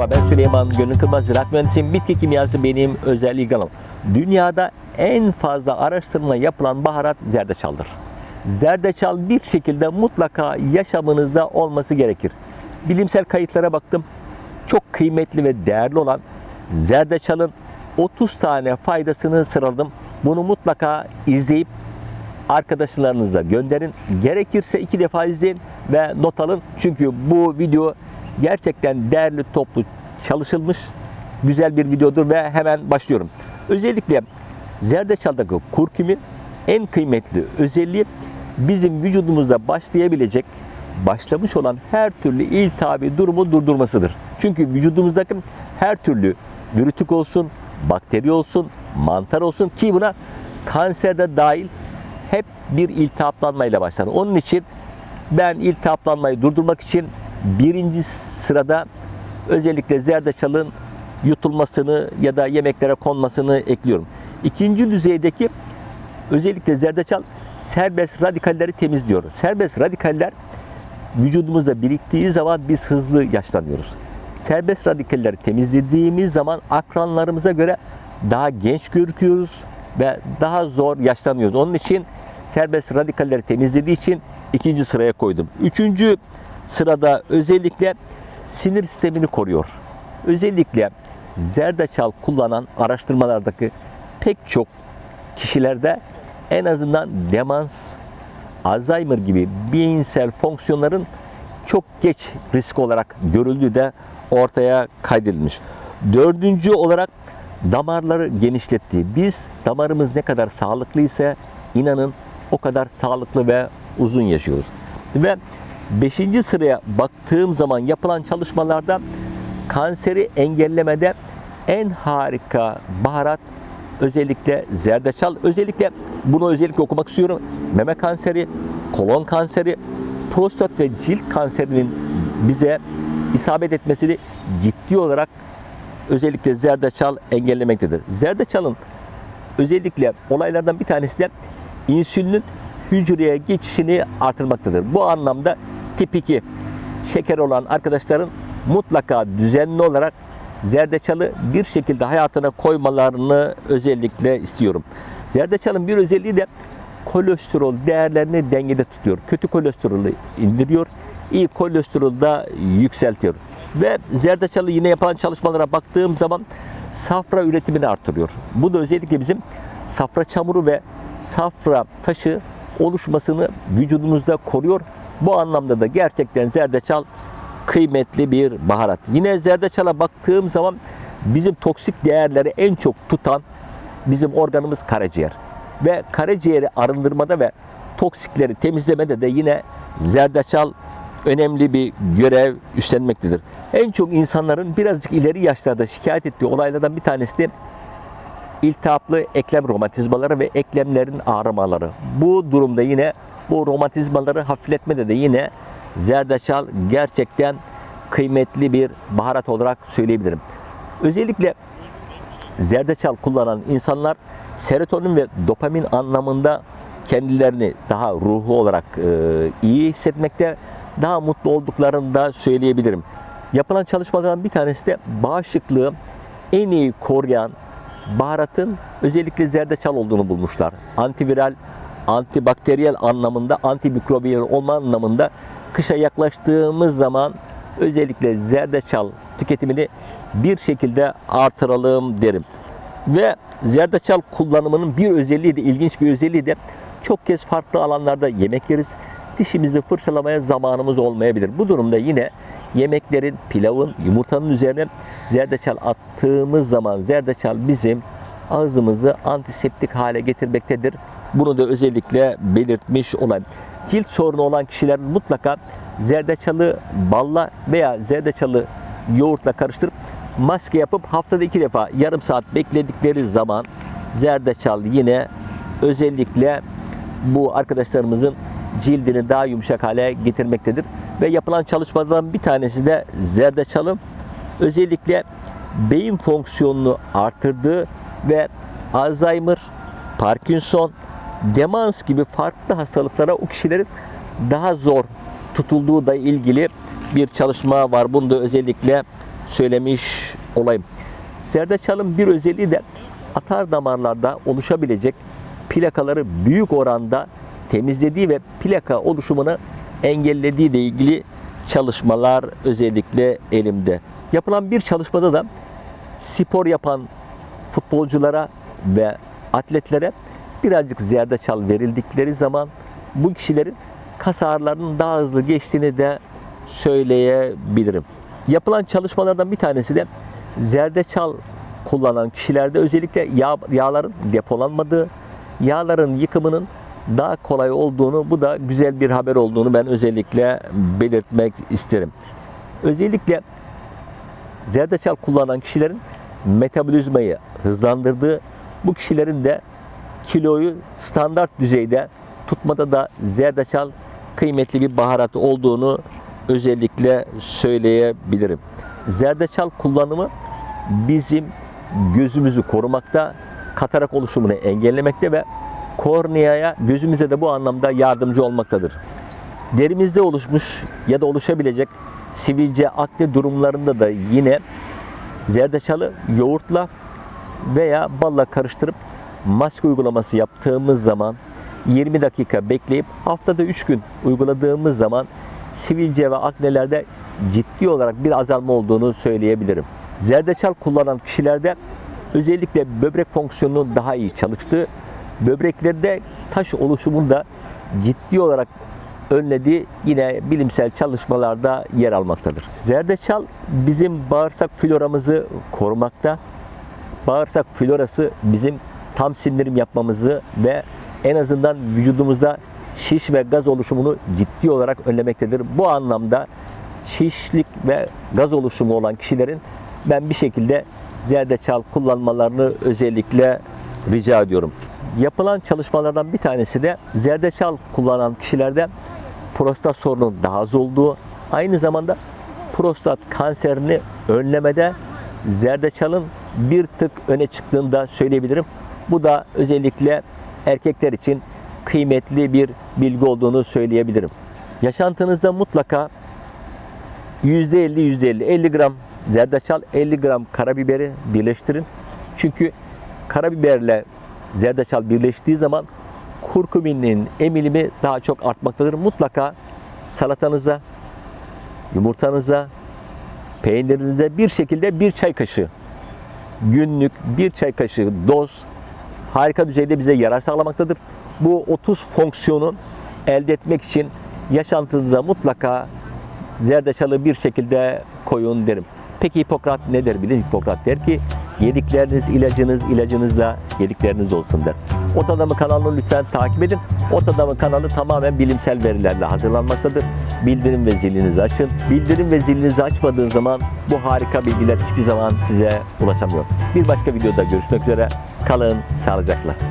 Merhaba ben Süleyman Gönül Kılmaz Ziraat Mühendisiyim. Bitki kimyası benim özel ilgi. Dünyada en fazla araştırma yapılan baharat zerdeçaldır. Zerdeçal bir şekilde mutlaka yaşamınızda olması gerekir. Bilimsel kayıtlara baktım. Çok kıymetli ve değerli olan zerdeçalın 30 tane faydasını sıraladım. Bunu mutlaka izleyip arkadaşlarınıza gönderin. Gerekirse iki defa izleyin ve not alın. Çünkü bu video gerçekten değerli toplu çalışılmış güzel bir videodur ve hemen başlıyorum. Özellikle zerdeçaldaki kurkumin en kıymetli özelliği bizim vücudumuzda başlayabilecek başlamış olan her türlü iltihabi durumu durdurmasıdır. Çünkü vücudumuzdaki her türlü virütük olsun, bakteri olsun, mantar olsun ki buna kanserde dahil hep bir iltihaplanmayla başlar. Onun için ben iltihaplanmayı durdurmak için birinci sırada özellikle zerdeçalın yutulmasını ya da yemeklere konmasını ekliyorum. İkinci düzeydeki özellikle zerdeçal serbest radikalleri temizliyor. Serbest radikaller vücudumuzda biriktiği zaman biz hızlı yaşlanıyoruz. Serbest radikalleri temizlediğimiz zaman akranlarımıza göre daha genç gözüküyoruz ve daha zor yaşlanıyoruz. Onun için serbest radikalleri temizlediği için ikinci sıraya koydum. Üçüncü sırada özellikle sinir sistemini koruyor. Özellikle zerdeçal kullanan araştırmalardaki pek çok kişilerde en azından demans, Alzheimer gibi beyinsel fonksiyonların çok geç risk olarak görüldüğü de ortaya kaydedilmiş. Dördüncü olarak damarları genişlettiği. Biz damarımız ne kadar sağlıklıysa inanın o kadar sağlıklı ve uzun yaşıyoruz. Ve beşinci sıraya baktığım zaman yapılan çalışmalarda kanseri engellemede en harika baharat özellikle zerdeçal. Özellikle bunu özellikle okumak istiyorum. Meme kanseri, kolon kanseri, prostat ve cilt kanserinin bize isabet etmesini ciddi olarak özellikle zerdeçal engellemektedir. Zerdeçalın özellikle olaylardan bir tanesi de insülinin hücreye geçişini artırmaktadır. Bu anlamda tip 2 şeker olan arkadaşların mutlaka düzenli olarak zerdeçalı bir şekilde hayatına koymalarını özellikle istiyorum. Zerdeçalın bir özelliği de kolesterol değerlerini dengede tutuyor. Kötü kolesterolü indiriyor, iyi kolesterolü da yükseltiyor. Ve zerdeçalı yine yapılan çalışmalara baktığım zaman safra üretimini artırıyor. Bu da özellikle bizim safra çamuru ve safra taşı oluşmasını vücudumuzda koruyor. Bu anlamda da gerçekten zerdeçal kıymetli bir baharat. Yine zerdeçala baktığım zaman bizim toksik değerleri en çok tutan bizim organımız karaciğer. Ve karaciğeri arındırmada ve toksikleri temizlemede de yine zerdeçal önemli bir görev üstlenmektedir. En çok insanların birazcık ileri yaşlarda şikayet ettiği olaylardan bir tanesi iltihaplı eklem romatizmaları ve eklemlerin ağrımaları. Bu durumda yine bu romatizmaları hafifletmede de yine zerdeçal gerçekten kıymetli bir baharat olarak söyleyebilirim. Özellikle zerdeçal kullanan insanlar serotonin ve dopamin anlamında kendilerini daha ruhu olarak e, iyi hissetmekte, daha mutlu olduklarını da söyleyebilirim. Yapılan çalışmalardan bir tanesi de bağışıklığı en iyi koruyan baharatın özellikle zerdeçal olduğunu bulmuşlar. Antiviral, antibakteriyel anlamında, antimikrobiyel olma anlamında kışa yaklaştığımız zaman özellikle zerdeçal tüketimini bir şekilde artıralım derim. Ve zerdeçal kullanımının bir özelliği de ilginç bir özelliği de çok kez farklı alanlarda yemek yeriz. Dişimizi fırçalamaya zamanımız olmayabilir. Bu durumda yine yemeklerin, pilavın, yumurtanın üzerine zerdeçal attığımız zaman zerdeçal bizim ağzımızı antiseptik hale getirmektedir. Bunu da özellikle belirtmiş olayım. Cilt sorunu olan kişiler mutlaka zerdeçalı balla veya zerdeçalı yoğurtla karıştırıp maske yapıp haftada iki defa yarım saat bekledikleri zaman zerdeçal yine özellikle bu arkadaşlarımızın cildini daha yumuşak hale getirmektedir. Ve yapılan çalışmalardan bir tanesi de zerdeçalın özellikle beyin fonksiyonunu artırdığı ve Alzheimer, Parkinson, demans gibi farklı hastalıklara o kişilerin daha zor tutulduğu da ilgili bir çalışma var. Bunu da özellikle söylemiş olayım. Zerdeçalın bir özelliği de atar damarlarda oluşabilecek plakaları büyük oranda temizlediği ve plaka oluşumunu engellediği ile ilgili çalışmalar özellikle elimde. Yapılan bir çalışmada da spor yapan futbolculara ve atletlere birazcık zerdeçal verildikleri zaman bu kişilerin kas ağrılarının daha hızlı geçtiğini de söyleyebilirim. Yapılan çalışmalardan bir tanesi de zerdeçal kullanan kişilerde özellikle yağ, yağların depolanmadığı, yağların yıkımının daha kolay olduğunu, bu da güzel bir haber olduğunu ben özellikle belirtmek isterim. Özellikle zerdeçal kullanan kişilerin metabolizmayı hızlandırdığı, bu kişilerin de kiloyu standart düzeyde tutmada da zerdeçal kıymetli bir baharat olduğunu özellikle söyleyebilirim. Zerdeçal kullanımı bizim gözümüzü korumakta, katarak oluşumunu engellemekte ve korneaya, gözümüze de bu anlamda yardımcı olmaktadır. Derimizde oluşmuş ya da oluşabilecek sivilce, akne durumlarında da yine zerdeçalı yoğurtla veya balla karıştırıp maske uygulaması yaptığımız zaman 20 dakika bekleyip haftada 3 gün uyguladığımız zaman sivilce ve aknelerde ciddi olarak bir azalma olduğunu söyleyebilirim. Zerdeçal kullanan kişilerde özellikle böbrek fonksiyonunun daha iyi çalıştığı, böbreklerde taş oluşumunda ciddi olarak önlediği yine bilimsel çalışmalarda yer almaktadır. Zerdeçal bizim bağırsak floramızı korumakta. Bağırsak florası bizim tam sindirim yapmamızı ve en azından vücudumuzda şiş ve gaz oluşumunu ciddi olarak önlemektedir. Bu anlamda şişlik ve gaz oluşumu olan kişilerin ben bir şekilde zerdeçal kullanmalarını özellikle rica ediyorum. Yapılan çalışmalardan bir tanesi de zerdeçal kullanan kişilerde prostat sorunun daha az olduğu, aynı zamanda prostat kanserini önlemede zerdeçalın bir tık öne çıktığını da söyleyebilirim. Bu da özellikle erkekler için kıymetli bir bilgi olduğunu söyleyebilirim. Yaşantınızda mutlaka %50 %50 50 gram zerdeçal 50 gram karabiberi birleştirin. Çünkü karabiberle zerdeçal birleştiği zaman kurkuminin emilimi daha çok artmaktadır. Mutlaka salatanıza, yumurtanıza, peynirinize bir şekilde bir çay kaşığı günlük bir çay kaşığı doz harika düzeyde bize yarar sağlamaktadır. Bu 30 fonksiyonu elde etmek için yaşantınıza mutlaka zerdeçalı bir şekilde koyun derim. Peki Hipokrat ne der bilir? Hipokrat der ki yedikleriniz ilacınız, ilacınız da yedikleriniz olsun der. Ot Adamı kanalını lütfen takip edin. Ot Adamı kanalı tamamen bilimsel verilerle hazırlanmaktadır. Bildirim ve zilinizi açın. Bildirim ve zilinizi açmadığın zaman bu harika bilgiler hiçbir zaman size ulaşamıyor. Bir başka videoda görüşmek üzere. Kalın sağlıcakla.